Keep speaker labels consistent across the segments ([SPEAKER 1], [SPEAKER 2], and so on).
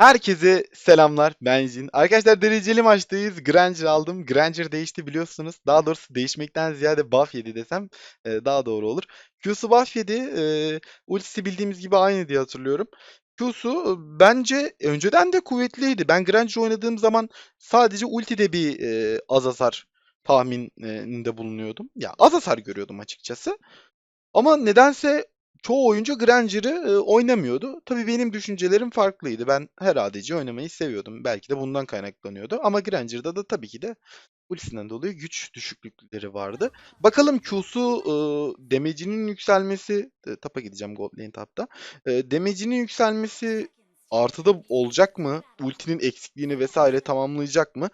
[SPEAKER 1] Herkese selamlar. Ben Jin. Arkadaşlar dereceli maçtayız. Granger aldım. Granger değişti biliyorsunuz. Daha doğrusu değişmekten ziyade buff yedi desem e, daha doğru olur. Q'su buff yedi. E, ultisi bildiğimiz gibi aynı diye hatırlıyorum. Q'su bence önceden de kuvvetliydi. Ben Granger oynadığım zaman sadece ultide bir e, az hasar tahmininde bulunuyordum. Ya az hasar görüyordum açıkçası. Ama nedense çoğu oyuncu Granger'ı e, oynamıyordu. Tabii benim düşüncelerim farklıydı. Ben her ADC oynamayı seviyordum. Belki de bundan kaynaklanıyordu. Ama Granger'da da tabii ki de ultisinden dolayı güç düşüklükleri vardı. Bakalım Q'su e, damage'inin yükselmesi, e, tapa gideceğim gold lane tapta. E, damage'inin yükselmesi artıda olacak mı? Ultinin eksikliğini vesaire tamamlayacak mı?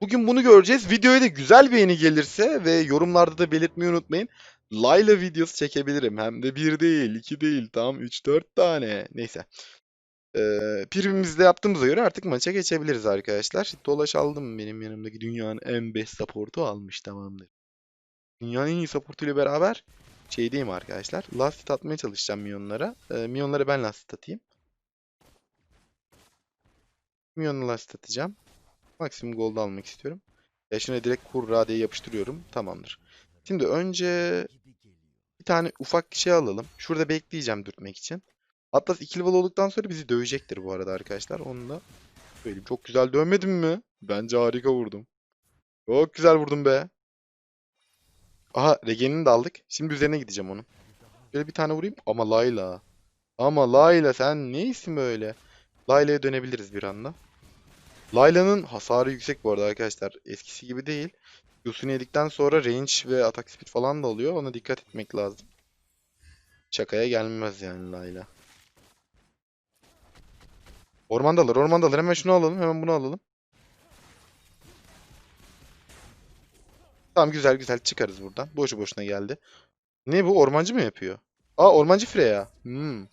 [SPEAKER 1] Bugün bunu göreceğiz. Videoya da güzel beğeni gelirse ve yorumlarda da belirtmeyi unutmayın. Layla videosu çekebilirim. Hem de bir değil, iki değil, tam 3-4 tane. Neyse. Ee, primimizde yaptığımıza göre artık maça geçebiliriz arkadaşlar. Dolaş aldım benim yanımdaki dünyanın en best support'u almış tamamdır. Dünyanın en iyi support'uyla beraber şeydeyim arkadaşlar. Last hit atmaya çalışacağım minyonlara. Ee, minyonlara ben last hit atayım. Minyonla last atacağım. Maksimum gold almak istiyorum. Ya şuna direkt kurra diye yapıştırıyorum. Tamamdır. Şimdi önce tane ufak şey alalım. Şurada bekleyeceğim dürtmek için. Atlas 2 level olduktan sonra bizi dövecektir bu arada arkadaşlar. Onu da söyleyeyim. Çok güzel dövmedim mi? Bence harika vurdum. Çok güzel vurdum be. Aha Regen'ini de aldık. Şimdi üzerine gideceğim onun. Böyle bir tane vurayım. Ama Layla. Ama Layla sen ne isim böyle? Layla'ya dönebiliriz bir anda. Layla'nın hasarı yüksek bu arada arkadaşlar. Eskisi gibi değil. Q'sunu yedikten sonra range ve atak speed falan da alıyor. Ona dikkat etmek lazım. Şakaya gelmez yani Layla. Ormandalar, ormandalar. Hemen şunu alalım, hemen bunu alalım. Tamam güzel güzel çıkarız buradan. Boşu boşuna geldi. Ne bu? Ormancı mı yapıyor? Aa ormancı Freya. Hmm.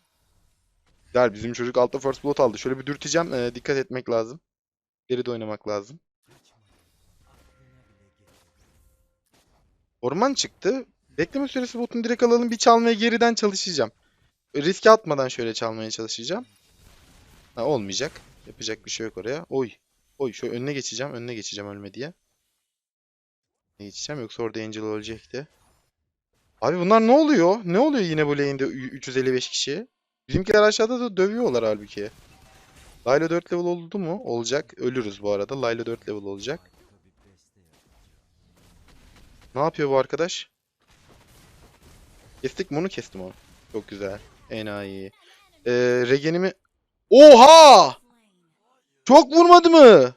[SPEAKER 1] Güzel bizim çocuk altta first blood aldı. Şöyle bir dürteceğim. Ee, dikkat etmek lazım. Geride oynamak lazım. Orman çıktı. Bekleme süresi botunu direkt alalım. Bir çalmaya geriden çalışacağım. Riske atmadan şöyle çalmaya çalışacağım. Ha, olmayacak. Yapacak bir şey yok oraya. Oy. Oy şöyle önüne geçeceğim. Önüne geçeceğim ölme diye. Ne geçeceğim yoksa orada Angel ölecekti. Abi bunlar ne oluyor? Ne oluyor yine bu lane'de ü- 355 kişi? Bizimkiler aşağıda da dövüyorlar halbuki. Layla 4 level oldu mu? Olacak. Ölürüz bu arada. Layla 4 level olacak. Ne yapıyor bu arkadaş? Kestik mi onu? Kestim onu. Çok güzel. Enayi. Ee, regenimi... Oha! Çok vurmadı mı?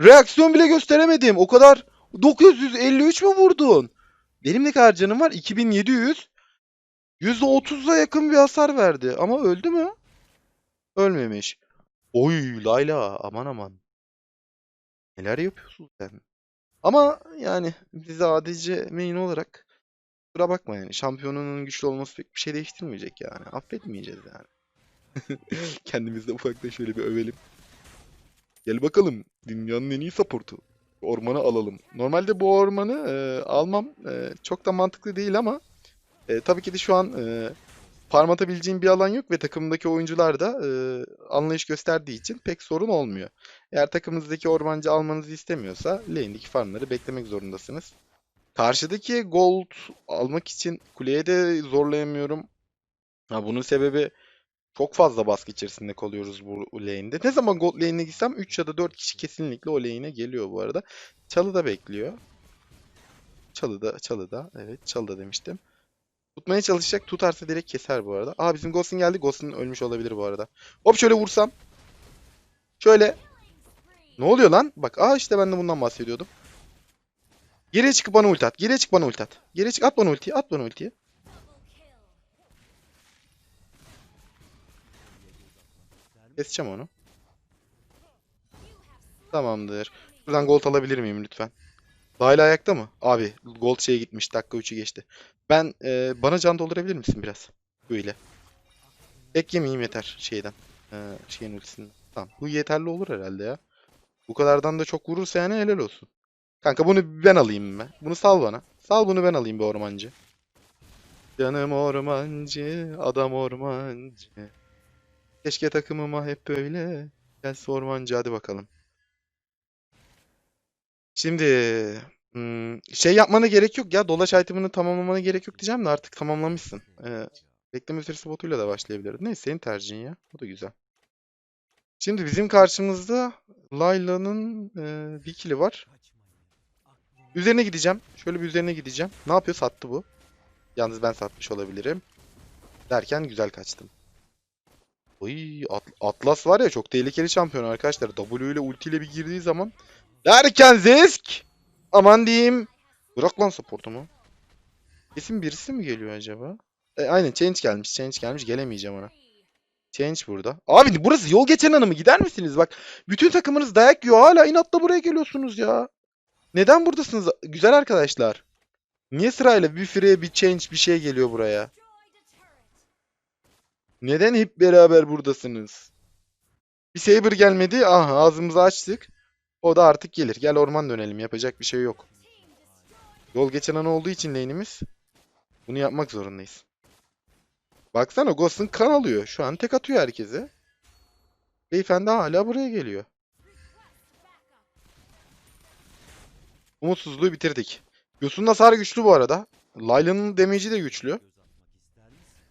[SPEAKER 1] Reaksiyon bile gösteremedim. O kadar 953 mü vurdun? Benim ne kadar canım var? 2700. %30'a yakın bir hasar verdi. Ama öldü mü? Ölmemiş. Oy Layla aman aman. Neler yapıyorsun sen? Ama yani bize ADC main olarak kusura bakma yani. Şampiyonunun güçlü olması pek bir şey değiştirmeyecek yani. Affetmeyeceğiz yani. Kendimizi de ufaktan şöyle bir övelim. Gel bakalım. Dünyanın en iyi supportu. Ormanı alalım. Normalde bu ormanı e, almam e, çok da mantıklı değil ama e, tabii ki de şu an e, farm atabileceğim bir alan yok ve takımdaki oyuncular da e, anlayış gösterdiği için pek sorun olmuyor. Eğer takımınızdaki ormancı almanızı istemiyorsa lane'deki farmları beklemek zorundasınız. Karşıdaki gold almak için kuleye de zorlayamıyorum. Ha, bunun sebebi çok fazla baskı içerisinde kalıyoruz bu lane'de. Ne zaman gold lane'e gitsem 3 ya da 4 kişi kesinlikle o lane'e geliyor bu arada. Çalı da bekliyor. Çalı da, çalı da. Evet, çalı da demiştim. Tutmaya çalışacak. Tutarsa direkt keser bu arada. Aa bizim Ghost'un geldi. Ghost'un ölmüş olabilir bu arada. Hop şöyle vursam. Şöyle. Ne oluyor lan? Bak aa işte ben de bundan bahsediyordum. Geriye çıkıp bana ulti at. Geriye çık bana ulti at. Geriye çık at bana ultiyi. At bana ultiyi. Keseceğim onu. Tamamdır. Buradan gold alabilir miyim lütfen? Layla ayakta mı? Abi gold şeye gitmiş. Dakika 3'ü geçti. Ben e, bana can doldurabilir misin biraz? Böyle. Ek yemeyeyim yeter şeyden. E, şeyin ultisinden. Tamam. Bu yeterli olur herhalde ya. Bu kadardan da çok vurursa yani helal olsun. Kanka bunu ben alayım mı? Bunu sal bana. Sal bunu ben alayım bir ormancı. Canım ormancı, adam ormancı. Keşke takımıma hep böyle Gelsin ormancı hadi bakalım. Şimdi hmm, şey yapmana gerek yok ya. Dolaş item'ını tamamlamana gerek yok diyeceğim de artık tamamlamışsın. Ee, bekleme süresi botuyla da başlayabilirdin. Neyse senin tercihin ya. O da güzel. Şimdi bizim karşımızda Layla'nın e, bir kili var. Üzerine gideceğim. Şöyle bir üzerine gideceğim. Ne yapıyor? Sattı bu. Yalnız ben satmış olabilirim. Derken güzel kaçtım. Oy, At- Atlas var ya çok tehlikeli şampiyon arkadaşlar. W ile ulti ile bir girdiği zaman derken Zesk aman diyeyim. Bırak lan supportumu. Kesin birisi mi geliyor acaba? E, aynen change gelmiş. Change gelmiş. Gelemeyeceğim ona. Change burada. Abi burası yol geçen hanımı gider misiniz? Bak bütün takımınız dayak yiyor. Hala inatla buraya geliyorsunuz ya. Neden buradasınız güzel arkadaşlar? Niye sırayla bir free bir change bir şey geliyor buraya? Neden hep beraber buradasınız? Bir Saber gelmedi. Ah ağzımızı açtık. O da artık gelir. Gel orman dönelim. Yapacak bir şey yok. Yol geçen an olduğu için lane'imiz. Bunu yapmak zorundayız. Baksana Ghost'un kan alıyor. Şu an tek atıyor herkese. Beyefendi hala buraya geliyor. Umutsuzluğu bitirdik. Yosun'un hasarı güçlü bu arada. Layla'nın damage'i de güçlü.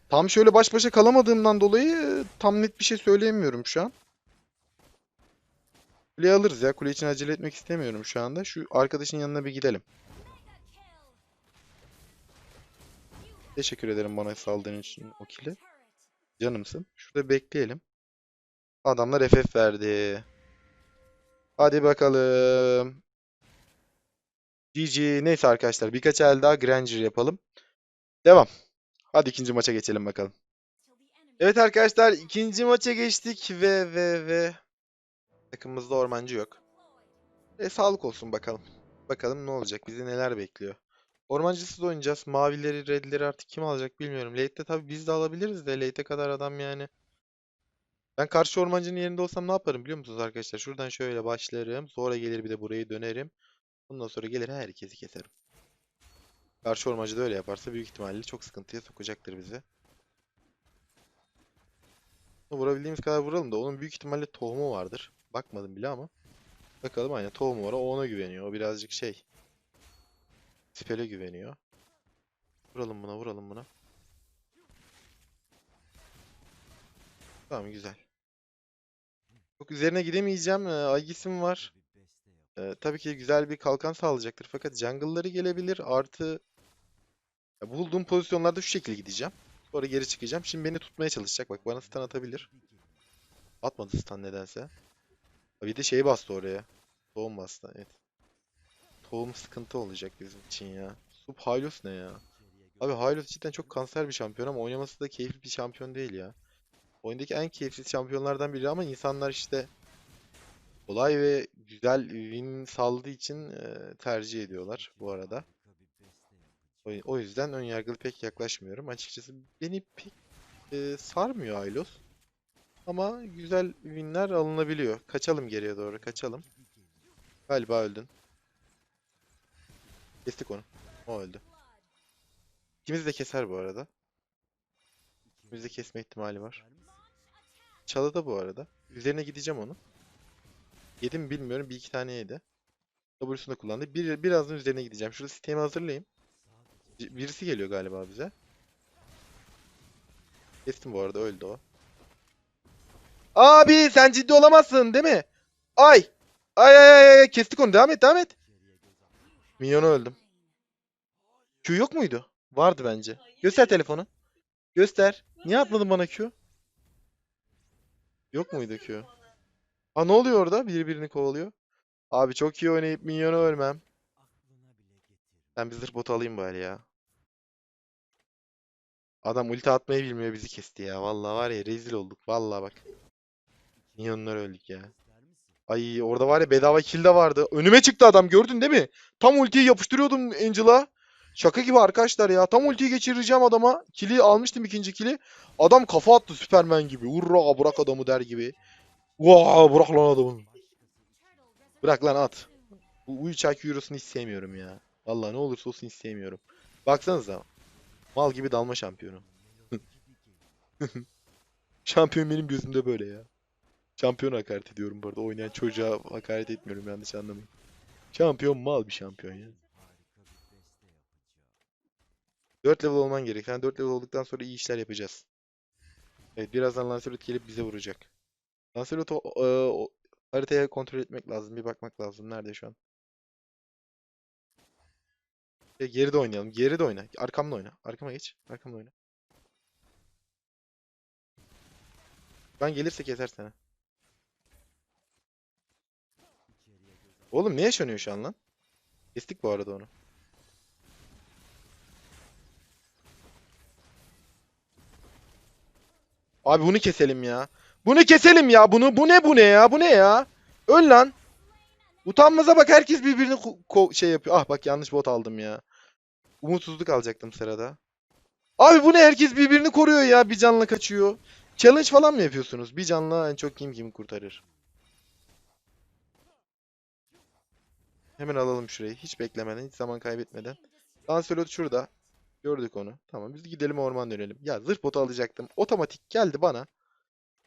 [SPEAKER 1] Tam şöyle baş başa kalamadığımdan dolayı tam net bir şey söyleyemiyorum şu an. Kuleyi alırız ya. Kule için acele etmek istemiyorum şu anda. Şu arkadaşın yanına bir gidelim. Teşekkür ederim bana saldığın için o kili. Canımsın. Şurada bekleyelim. Adamlar FF verdi. Hadi bakalım. GG. Neyse arkadaşlar birkaç el daha Granger yapalım. Devam. Hadi ikinci maça geçelim bakalım. Evet arkadaşlar ikinci maça geçtik ve ve ve takımımızda ormancı yok. E sağlık olsun bakalım. Bakalım ne olacak bizi neler bekliyor. Ormancısız oynayacağız. Mavileri, redleri artık kim alacak bilmiyorum. Late'de tabii biz de alabiliriz de late'e kadar adam yani. Ben karşı ormancının yerinde olsam ne yaparım biliyor musunuz arkadaşlar? Şuradan şöyle başlarım. Sonra gelir bir de burayı dönerim. Ondan sonra gelir herkesi keserim. Karşı ormancı da öyle yaparsa büyük ihtimalle çok sıkıntıya sokacaktır bizi. Vurabildiğimiz kadar vuralım da onun büyük ihtimalle tohumu vardır. Bakmadım bile ama. Bakalım aynen tohumu var. O ona güveniyor. O birazcık şey. Spell'e güveniyor. Vuralım buna vuralım buna. Tamam güzel. Çok üzerine gidemeyeceğim. Ee, Aegis'im var. Ee, tabii ki güzel bir kalkan sağlayacaktır. Fakat jungle'ları gelebilir. Artı ya bulduğum pozisyonlarda şu şekilde gideceğim. Sonra geri çıkacağım. Şimdi beni tutmaya çalışacak. Bak bana stun atabilir. Atmadı stun nedense. Bir de şey bastı oraya. Tohum bastı. Evet. Tohum sıkıntı olacak bizim için ya. Sup Hylos ne ya? Abi Hylos cidden çok kanser bir şampiyon ama oynaması da keyifli bir şampiyon değil ya. Oyundaki en keyifli şampiyonlardan biri ama insanlar işte kolay ve güzel win sağladığı için e, tercih ediyorlar bu arada. O, yüzden ön yargılı pek yaklaşmıyorum. Açıkçası beni pek e, sarmıyor Hylos. Ama güzel winler alınabiliyor. Kaçalım geriye doğru, kaçalım. Galiba öldün. Kestik onu. O öldü. İkimiz de keser bu arada. İkimiz de kesme ihtimali var. Çalıda bu arada. Üzerine gideceğim onu. Yedi mi bilmiyorum. Bir iki tane yedi. W'sunu da kullandı. Bir, birazdan üzerine gideceğim. Şurada sistemi hazırlayayım. Birisi geliyor galiba bize. Kestim bu arada. Öldü o. Abi sen ciddi olamazsın değil mi? Ay! Ay ay ay ay kestik onu. Devam et devam et. Minyonu öldüm. Q yok muydu? Vardı bence. Göster telefonu. Göster. Niye atmadın bana Q? Yok muydu Q? Aa ne oluyor orada? Biri birini kovalıyor. Abi çok iyi oynayıp minyonu ölmem. Ben bir zırh botu alayım bari ya. Adam ulti atmayı bilmiyor bizi kesti ya. Vallahi var ya rezil olduk. Vallahi bak. Minyonlar öldük ya. Ay orada var ya bedava kill de vardı. Önüme çıktı adam gördün değil mi? Tam ultiyi yapıştırıyordum Angel'a. Şaka gibi arkadaşlar ya. Tam ultiyi geçireceğim adama. Kill'i almıştım ikinci kill'i. Adam kafa attı Süpermen gibi. Urra bırak adamı der gibi. Vaa bırak lan adamı. Bırak lan at. Bu, bu 3 IQ Euro'sunu hiç sevmiyorum ya. Vallahi ne olursa olsun hiç sevmiyorum. Baksanıza. Mal gibi dalma şampiyonu. Şampiyon benim gözümde böyle ya. Şampiyon hakaret ediyorum bu arada. Oynayan çocuğa hakaret etmiyorum yanlış anlamayın. Şampiyon mal bir şampiyon ya. 4 level olman gerek. Yani 4 level olduktan sonra iyi işler yapacağız. Evet birazdan Lancelot gelip bize vuracak. Lancelot'u e, o- haritaya kontrol etmek lazım. Bir bakmak lazım. Nerede şu an? Ya geride oynayalım. Geride oyna. Arkamda oyna. Arkama geç. Arkamda oyna. Ben gelirse keser seni. Oğlum ne yaşanıyor şu an lan? Kestik bu arada onu. Abi bunu keselim ya. Bunu keselim ya. Bunu bu ne bu ne ya? Bu ne ya? Öl lan. Utanmaza bak herkes birbirini şey yapıyor. Ah bak yanlış bot aldım ya. Umutsuzluk alacaktım sırada. Abi bu ne herkes birbirini koruyor ya. Bir canla kaçıyor. Challenge falan mı yapıyorsunuz? Bir canla en çok kim kim kurtarır? Hemen alalım şurayı. Hiç beklemeden, hiç zaman kaybetmeden. Lancelot şurada. Gördük onu. Tamam biz gidelim orman dönelim. Ya zırh botu alacaktım. Otomatik geldi bana.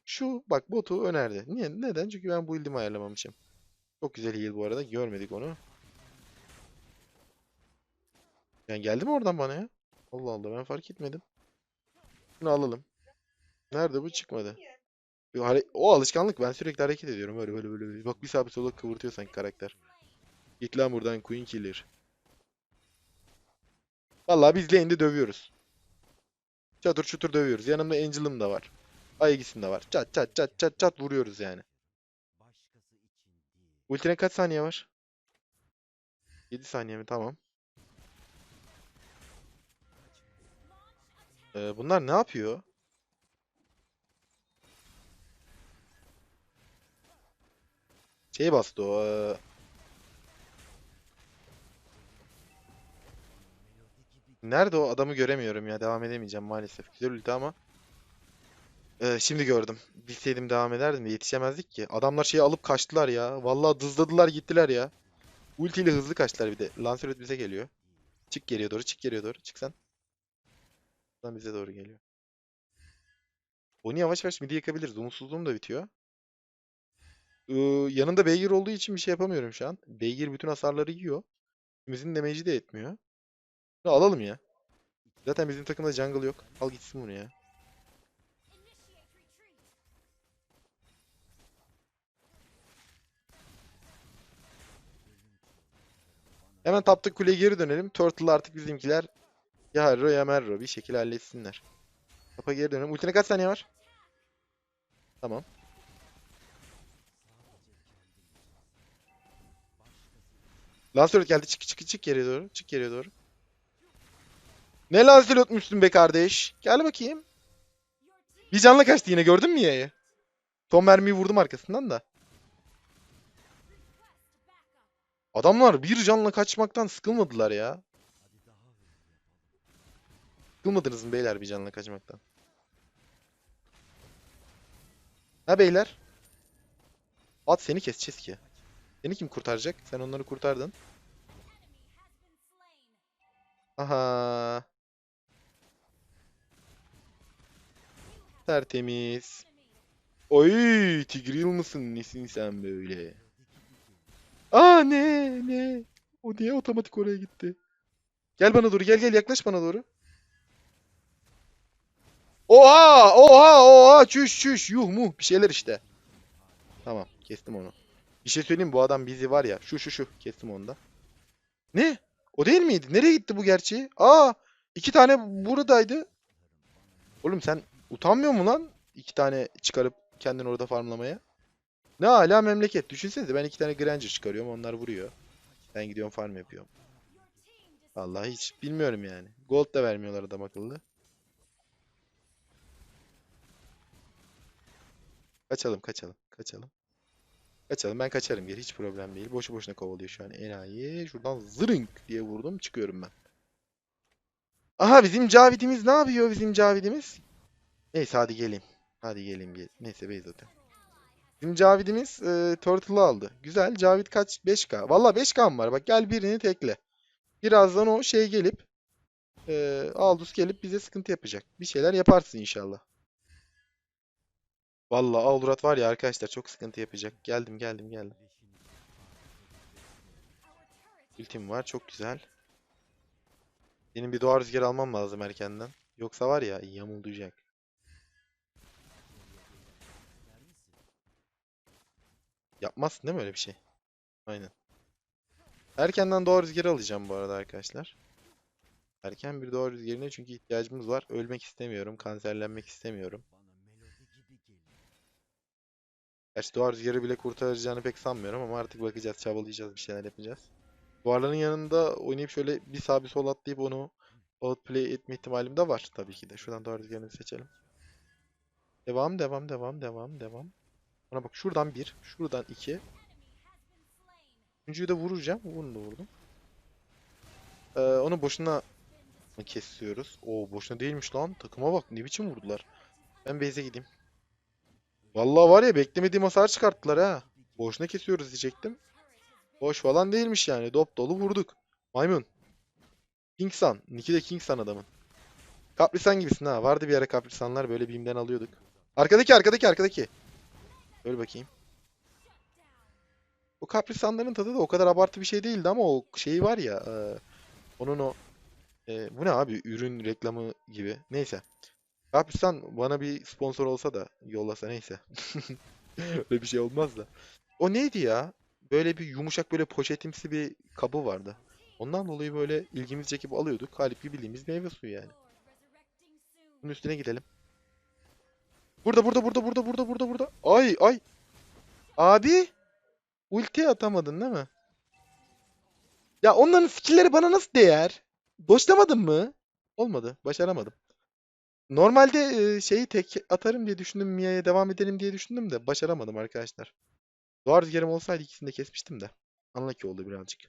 [SPEAKER 1] Şu bak botu önerdi. Niye? Neden? Çünkü ben bu build'imi ayarlamamışım. Çok güzel heal bu arada. Görmedik onu. Yani geldi mi oradan bana ya? Allah Allah ben fark etmedim. Bunu alalım. Nerede bu? Çıkmadı. O alışkanlık. Ben sürekli hareket ediyorum. Böyle böyle. böyle. Bak bir sağa bir sola kıvırtıyor sanki karakter. Git lan buradan Queen Killer. Vallahi biz lane'de dövüyoruz. Çatır çutur dövüyoruz. Yanımda Angel'ım da var. Aegis'im de var. Çat çat çat çat çat vuruyoruz yani. Ultine kaç saniye var? 7 saniye mi? Tamam. Ee, bunlar ne yapıyor? Şey bastı o. ee, Nerede o? Adamı göremiyorum ya. Devam edemeyeceğim maalesef. Güzel ulti ama. Ee, şimdi gördüm. Bilseydim devam ederdim de yetişemezdik ki. Adamlar şeyi alıp kaçtılar ya. Vallahi dızladılar gittiler ya. Ultiyle hızlı kaçtılar bir de. Lancelot bize geliyor. Çık geriye doğru, çık geriye doğru. Çık sen. Lan bize doğru geliyor. Onu yavaş yavaş midi yakabiliriz. Umutsuzluğum da bitiyor. Ee, yanında beygir olduğu için bir şey yapamıyorum şu an. Beygir bütün hasarları yiyor. Bizim damage'i de etmiyor. Bunu alalım ya. Zaten bizim takımda jungle yok. Al gitsin bunu ya. Hemen taptık kuleye geri dönelim. Turtle artık bizimkiler ya Harro ya Merro bir şekilde halletsinler. Tapa geri dönelim. Ultine kaç saniye var? Tamam. Lancelot geldi. Çık çık çık geriye doğru. Çık geriye doğru. Ne Lancelot'muşsun be kardeş. Gel bakayım. Bir canla kaçtı yine gördün mü yayı? Son mermiyi vurdum arkasından da. Adamlar bir canla kaçmaktan sıkılmadılar ya. Sıkılmadınız mı beyler bir canla kaçmaktan? Ha beyler? At seni keseceğiz ki. Seni kim kurtaracak? Sen onları kurtardın. Aha. Tertemiz. Oy, Tigreal mısın? Nesin sen böyle? Aa ne ne? O niye otomatik oraya gitti? Gel bana doğru, gel gel yaklaş bana doğru. Oha! Oha! Oha! Çüş çüş! Yuh muh! Bir şeyler işte. Tamam, kestim onu. Bir şey söyleyeyim bu adam bizi var ya. Şu şu şu. Kestim onu da. Ne? O değil miydi? Nereye gitti bu gerçeği? Aa! iki tane buradaydı. Oğlum sen utanmıyor mu lan? İki tane çıkarıp kendini orada farmlamaya. Ne hala memleket. Düşünsenize ben iki tane Granger çıkarıyorum. Onlar vuruyor. Ben gidiyorum farm yapıyorum. Vallahi hiç bilmiyorum yani. Gold da vermiyorlar adam akıllı. Kaçalım kaçalım kaçalım. Kaçalım ben kaçarım geri hiç problem değil. Boşu boşuna kovalıyor şu an enayi. Şuradan zırınk diye vurdum çıkıyorum ben. Aha bizim Cavid'imiz ne yapıyor bizim Cavid'imiz? Neyse hadi geleyim. Hadi geleyim gel. Neyse bey zaten. Bizim Cavid'imiz e, Turtle'ı aldı. Güzel. Cavid kaç? 5K. Valla 5K'm var. Bak gel birini tekle. Birazdan o şey gelip e, Aldous gelip bize sıkıntı yapacak. Bir şeyler yaparsın inşallah. Vallahi Aldurat var ya arkadaşlar çok sıkıntı yapacak. Geldim geldim geldim. Ultim var çok güzel. Benim bir doğa rüzgarı almam lazım erkenden. Yoksa var ya yamulduyacak. Yapmazsın değil mi öyle bir şey? Aynen. Erkenden doğa rüzgarı alacağım bu arada arkadaşlar. Erken bir doğa rüzgarına çünkü ihtiyacımız var. Ölmek istemiyorum, kanserlenmek istemiyorum. Gerçi doğa rüzgarı bile kurtaracağını pek sanmıyorum ama artık bakacağız, çabalayacağız, bir şeyler yapacağız. Duvarların yanında oynayıp şöyle bir sağ bir sol atlayıp onu outplay etme ihtimalim de var tabii ki de. Şuradan doğa rüzgarını seçelim. Devam, devam, devam, devam, devam. Bana bak şuradan bir, şuradan iki. Üçüncüyü de vuracağım. Bunu da vurdum. Ee, onu boşuna kesiyoruz? Oo boşuna değilmiş lan. Takıma bak ne biçim vurdular. Ben base'e gideyim. Vallahi var ya beklemediğim hasar çıkarttılar ha. Boşuna kesiyoruz diyecektim. Boş falan değilmiş yani. Dop dolu vurduk. Maymun. Kingsan. Nick'i de Kingsan adamın. Kaprisan gibisin ha. Vardı bir ara Kaprisanlar böyle BİM'den alıyorduk. Arkadaki arkadaki arkadaki. Öyle bakayım. Bu Kaprisanların tadı da o kadar abartı bir şey değildi ama o şeyi var ya. e, onun o e, bu ne abi? Ürün reklamı gibi. Neyse. Kaprisan bana bir sponsor olsa da yollasa neyse. Öyle bir şey olmaz da. O neydi ya? Böyle bir yumuşak böyle poşetimsi bir kabı vardı. Ondan dolayı böyle ilgimizi çekip alıyorduk. Halbuki bildiğimiz meyve suyu yani. Bunun üstüne gidelim. Burada burada burada burada burada burada burada. Ay ay. Abi. Ulti atamadın değil mi? Ya onların skill'leri bana nasıl değer? Boşlamadın mı? Olmadı. Başaramadım. Normalde e, şeyi tek atarım diye düşündüm. Mia'ya devam edelim diye düşündüm de başaramadım arkadaşlar. Doğa rüzgarım olsaydı ikisini de kesmiştim de. Unlucky oldu birazcık.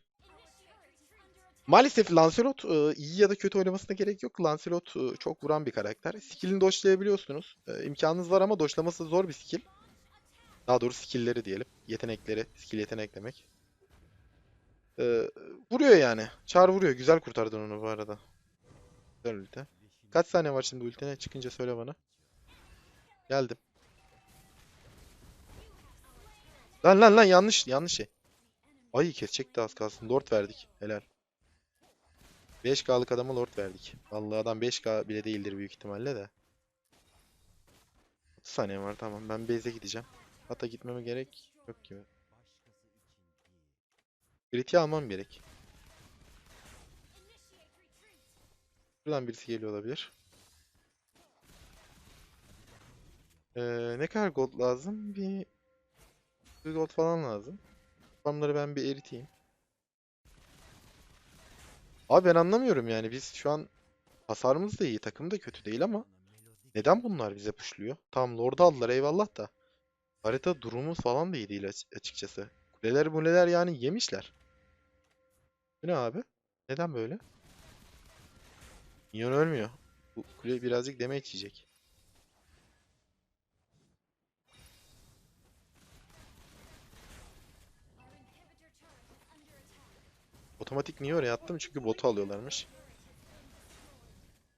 [SPEAKER 1] Maalesef Lancelot e, iyi ya da kötü oynamasına gerek yok. Lancelot e, çok vuran bir karakter. Skill'ini doşlayabiliyorsunuz. E, imkanınız var ama doşlaması zor bir skill. Daha doğrusu skill'leri diyelim. Yetenekleri. Skill yetenek demek. E, vuruyor yani. Çar vuruyor. Güzel kurtardın onu bu arada. Güzel ulti. Kaç saniye var şimdi ultine? Çıkınca söyle bana. Geldim. Lan lan lan yanlış yanlış şey. Ay kesecekti az kalsın. Lord verdik. Helal. 5K'lık adama Lord verdik. Vallahi adam 5K bile değildir büyük ihtimalle de. 30 saniye var tamam. Ben base'e gideceğim. Hatta gitmeme gerek yok gibi. Grit'i almam gerek. Buradan birisi geliyor olabilir. Ee, ne kadar gold lazım? Bir 100 gold falan lazım. Farmları ben bir eriteyim. Abi ben anlamıyorum yani biz şu an hasarımız da iyi, takım da kötü değil ama neden bunlar bize pushluyor? Tamam Lord'u aldılar eyvallah da harita durumumuz falan da iyi değil aç- açıkçası. Kuleler muleler yani yemişler. Bu ne abi? Neden böyle? Minyon ölmüyor. Bu kule birazcık damage yiyecek. Otomatik niye oraya attım? Çünkü botu alıyorlarmış.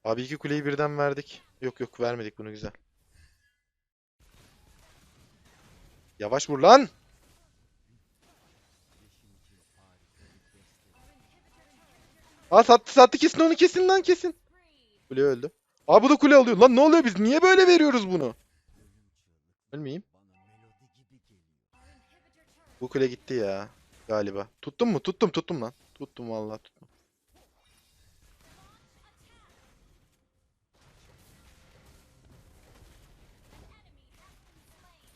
[SPEAKER 1] Abi iki kuleyi birden verdik. Yok yok vermedik bunu güzel. Yavaş vur lan! Aa sattı sattı kesin onu kesin lan kesin. Kule öldü. Aa bu da kule alıyor. Lan ne oluyor biz niye böyle veriyoruz bunu? Ölmeyeyim. Bu kule gitti ya galiba. Tuttum mu? Tuttum tuttum lan. Tuttum vallahi tuttum.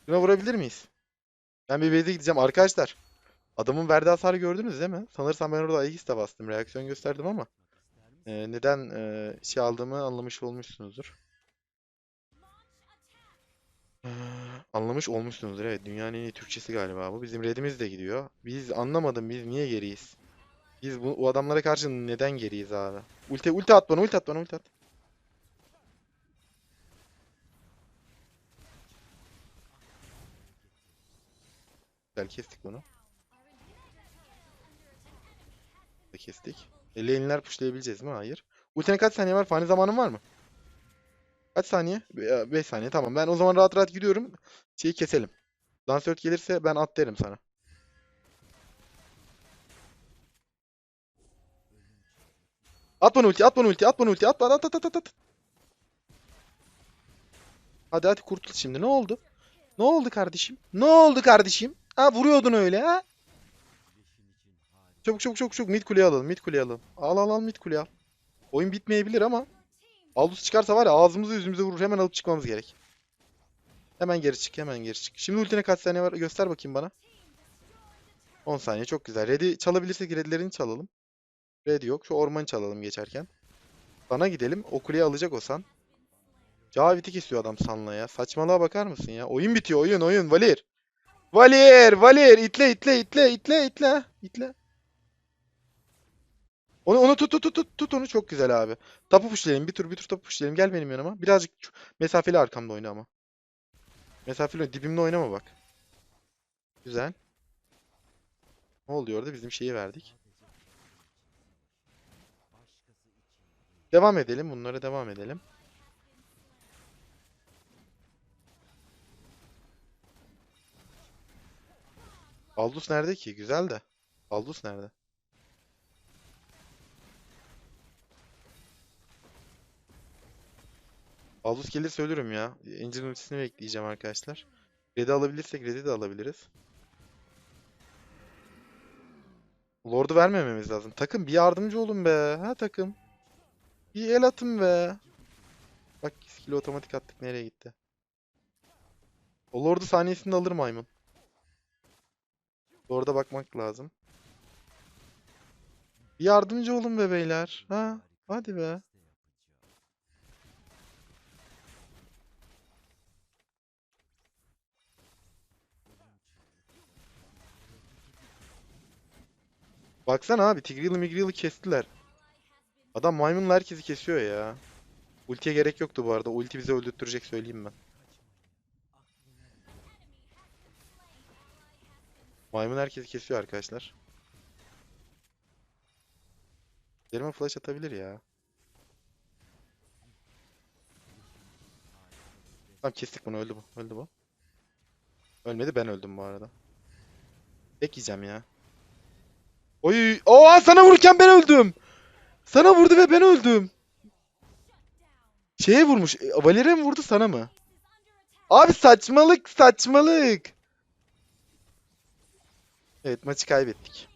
[SPEAKER 1] Şuna vurabilir miyiz? Ben bir base'e gideceğim arkadaşlar. Adamın verdiği hasarı gördünüz değil mi? Sanırsam ben orada Aegis de bastım. Reaksiyon gösterdim ama. e, neden e, şey aldığımı anlamış olmuşsunuzdur. Ee, Anlamış olmuşsunuzdur evet. Dünyanın en iyi Türkçesi galiba bu. Bizim redimiz de gidiyor. Biz anlamadım biz niye geriyiz? Biz bu, o adamlara karşı neden geriyiz abi? Ulti, ulti at bana, ulti at bana, ulti at. Güzel kestik bunu. Da kestik. 50 enler pushlayabileceğiz mi? Hayır. Ultine kaç saniye var? Fani zamanın var mı? 10 saniye. 9 8 7 6 5 4 3 2 1 0 Ultine kaç saniye var? Fani zamanın var mı? Kaç saniye? 5 saniye. Tamam. Ben o zaman rahat rahat gidiyorum. Şeyi keselim. Lansört gelirse ben at derim sana. At bana ulti, at bana ulti, at ulti, at at at at at. at. Hadi hadi kurtul şimdi. Ne oldu? Ne oldu kardeşim? Ne oldu kardeşim? Ha vuruyordun öyle ha? Çabuk çabuk çabuk çabuk mid kuleyi alalım, mid kuleyi alalım. Al al al mid kuleyi al. Oyun bitmeyebilir ama Aldous çıkarsa var ya ağzımızı yüzümüze vurur. Hemen alıp çıkmamız gerek. Hemen geri çık, hemen geri çık. Şimdi ultine kaç saniye var? Göster bakayım bana. 10 saniye çok güzel. Red'i çalabilirsek redlerini çalalım. Red yok. Şu ormanı çalalım geçerken. Sana gidelim. O kuleyi alacak o san. Cavit'i kesiyor adam San'la ya. Saçmalığa bakar mısın ya? Oyun bitiyor. Oyun oyun. Valir. Valir. Valir. İtle itle itle itle itle. İtle. Onu onu tut tut tut tut tut onu çok güzel abi. Tapu pushlayalım. Bir tur bir tur tapu pushlayalım. Gel benim yanıma. Birazcık mesafeli arkamda oyna ama. Mesafeli. Dibimde oynama bak. Güzel. Ne oluyor orada? Bizim şeyi verdik. Devam edelim. Bunlara devam edelim. Aldous nerede ki? Güzel de. Aldous nerede? Aldous gelirse ölürüm ya. Angel'ın ultisini bekleyeceğim arkadaşlar. Red'i alabilirsek Red'i de alabiliriz. Lord'u vermememiz lazım. Takım bir yardımcı olun be. Ha takım. Bir el atın be. Bak skill otomatik attık nereye gitti. O Lord'u saniyesinde alır maymun. Lord'a bakmak lazım. Bir yardımcı olun be beyler. Ha, hadi be. Baksana abi Tigreal'ı Migreal'ı kestiler. Adam maymunla herkesi kesiyor ya. Ultiye gerek yoktu bu arada. Ulti bizi öldürtecek söyleyeyim ben. Maymun herkesi kesiyor arkadaşlar. Derime flash atabilir ya. Tamam kestik bunu öldü bu. Öldü bu. Ölmedi ben öldüm bu arada. Tek yiyeceğim ya. Oy! Oha sana vururken ben öldüm. Sana vurdu ve ben öldüm. Şeye vurmuş. E, Valere mi vurdu sana mı? Abi saçmalık saçmalık. Evet maçı kaybettik.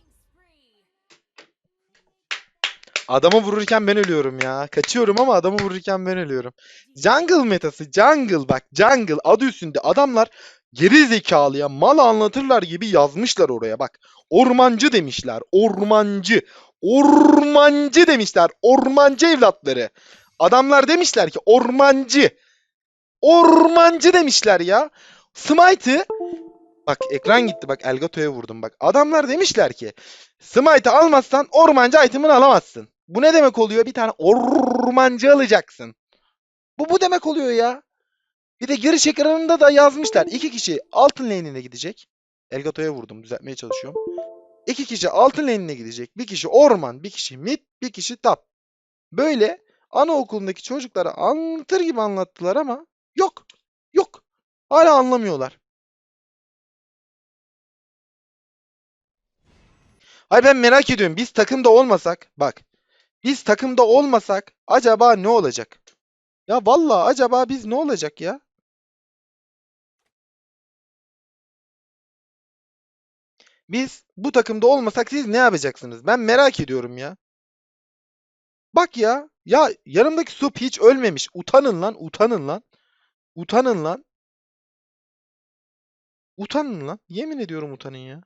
[SPEAKER 1] Adamı vururken ben ölüyorum ya. Kaçıyorum ama adamı vururken ben ölüyorum. Jungle metası jungle bak jungle adı üstünde adamlar geri zekalıya mal anlatırlar gibi yazmışlar oraya bak. Ormancı demişler. Ormancı. Ormancı demişler. Ormancı evlatları. Adamlar demişler ki ormancı. Ormancı demişler ya. Smite'ı Bak ekran gitti bak Elgato'ya vurdum bak. Adamlar demişler ki Smite'ı almazsan ormancı itemini alamazsın. Bu ne demek oluyor? Bir tane ormancı alacaksın. Bu bu demek oluyor ya. Bir de giriş ekranında da yazmışlar. İki kişi altın lane'ine gidecek. Elgato'ya vurdum. Düzeltmeye çalışıyorum. İki kişi altın lane'ine gidecek. Bir kişi orman, bir kişi mid, bir kişi top. Böyle anaokulundaki çocuklara anlatır gibi anlattılar ama yok. Yok. Hala anlamıyorlar. Hayır ben merak ediyorum. Biz takımda olmasak, bak. Biz takımda olmasak acaba ne olacak? Ya vallahi acaba biz ne olacak ya? Biz bu takımda olmasak siz ne yapacaksınız? Ben merak ediyorum ya. Bak ya. Ya yanımdaki Sup hiç ölmemiş. Utanın lan, utanın lan. Utanın lan. Utanın lan. Yemin ediyorum utanın ya.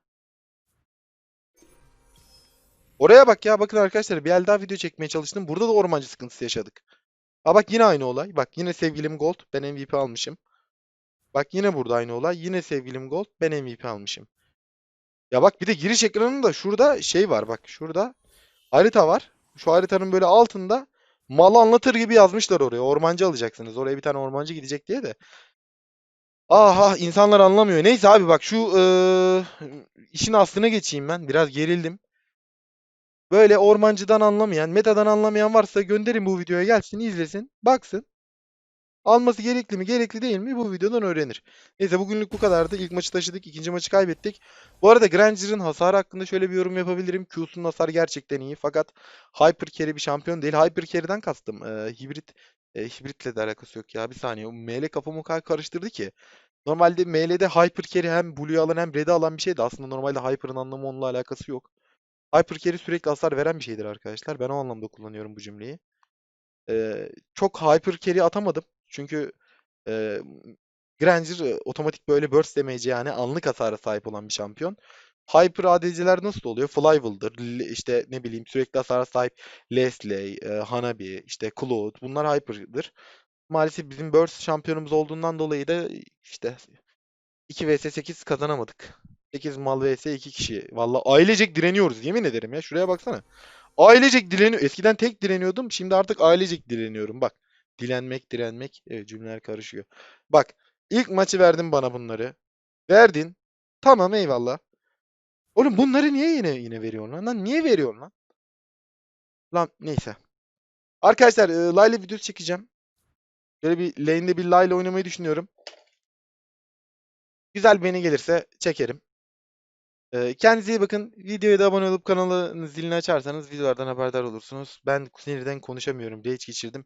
[SPEAKER 1] Oraya bak ya. Bakın arkadaşlar bir el daha video çekmeye çalıştım. Burada da ormancı sıkıntısı yaşadık. Ha bak yine aynı olay. Bak yine sevgilim Gold. Ben MVP almışım. Bak yine burada aynı olay. Yine sevgilim Gold. Ben MVP almışım. Ya bak bir de giriş ekranında şurada şey var bak. Şurada harita var. Şu haritanın böyle altında malı anlatır gibi yazmışlar oraya. Ormancı alacaksınız. Oraya bir tane ormancı gidecek diye de. Aha insanlar anlamıyor. Neyse abi bak şu eee, işin aslına geçeyim ben. Biraz gerildim. Böyle ormancıdan anlamayan, metadan anlamayan varsa gönderin bu videoya gelsin, izlesin, baksın. Alması gerekli mi, gerekli değil mi bu videodan öğrenir. Neyse bugünlük bu kadardı. İlk maçı taşıdık, ikinci maçı kaybettik. Bu arada Granger'ın hasarı hakkında şöyle bir yorum yapabilirim. Q'sunun hasarı gerçekten iyi fakat Hyper Carry bir şampiyon değil. Hyper Carry'den kastım. Ee, hibrit e, hibritle de alakası yok ya. Bir saniye. ML kafamı karıştırdı ki. Normalde ML'de Hyper Carry hem Blue'yu alan hem Red'i alan bir şeydi. Aslında normalde Hyper'ın anlamı onunla alakası yok. Hyper Carry sürekli hasar veren bir şeydir arkadaşlar. Ben o anlamda kullanıyorum bu cümleyi. Ee, çok Hyper Carry atamadım. Çünkü e, Granger otomatik böyle burst damage yani anlık hasara sahip olan bir şampiyon. Hyper ADC'ler nasıl oluyor? Flyville'dır. L- işte ne bileyim sürekli hasara sahip Leslie, e, Hanabi, işte Claude bunlar Hyper'dır. Maalesef bizim burst şampiyonumuz olduğundan dolayı da işte 2 vs 8 kazanamadık. 8 mal vs 2 kişi. Valla ailecek direniyoruz yemin ederim ya. Şuraya baksana. Ailecek direniyor. Eskiden tek direniyordum. Şimdi artık ailecek direniyorum. Bak. Dilenmek, direnmek. Evet cümleler karışıyor. Bak. ilk maçı verdin bana bunları. Verdin. Tamam eyvallah. Oğlum bunları niye yine yine veriyorsun lan? Lan niye veriyorsun lan? Lan neyse. Arkadaşlar e, Layla videosu çekeceğim. Böyle bir lane'de bir Layla oynamayı düşünüyorum. Güzel beni gelirse çekerim. Ee, Kendinize iyi bakın. Videoya da abone olup kanalın zilini açarsanız videolardan haberdar olursunuz. Ben sinirden konuşamıyorum diye hiç geçirdim.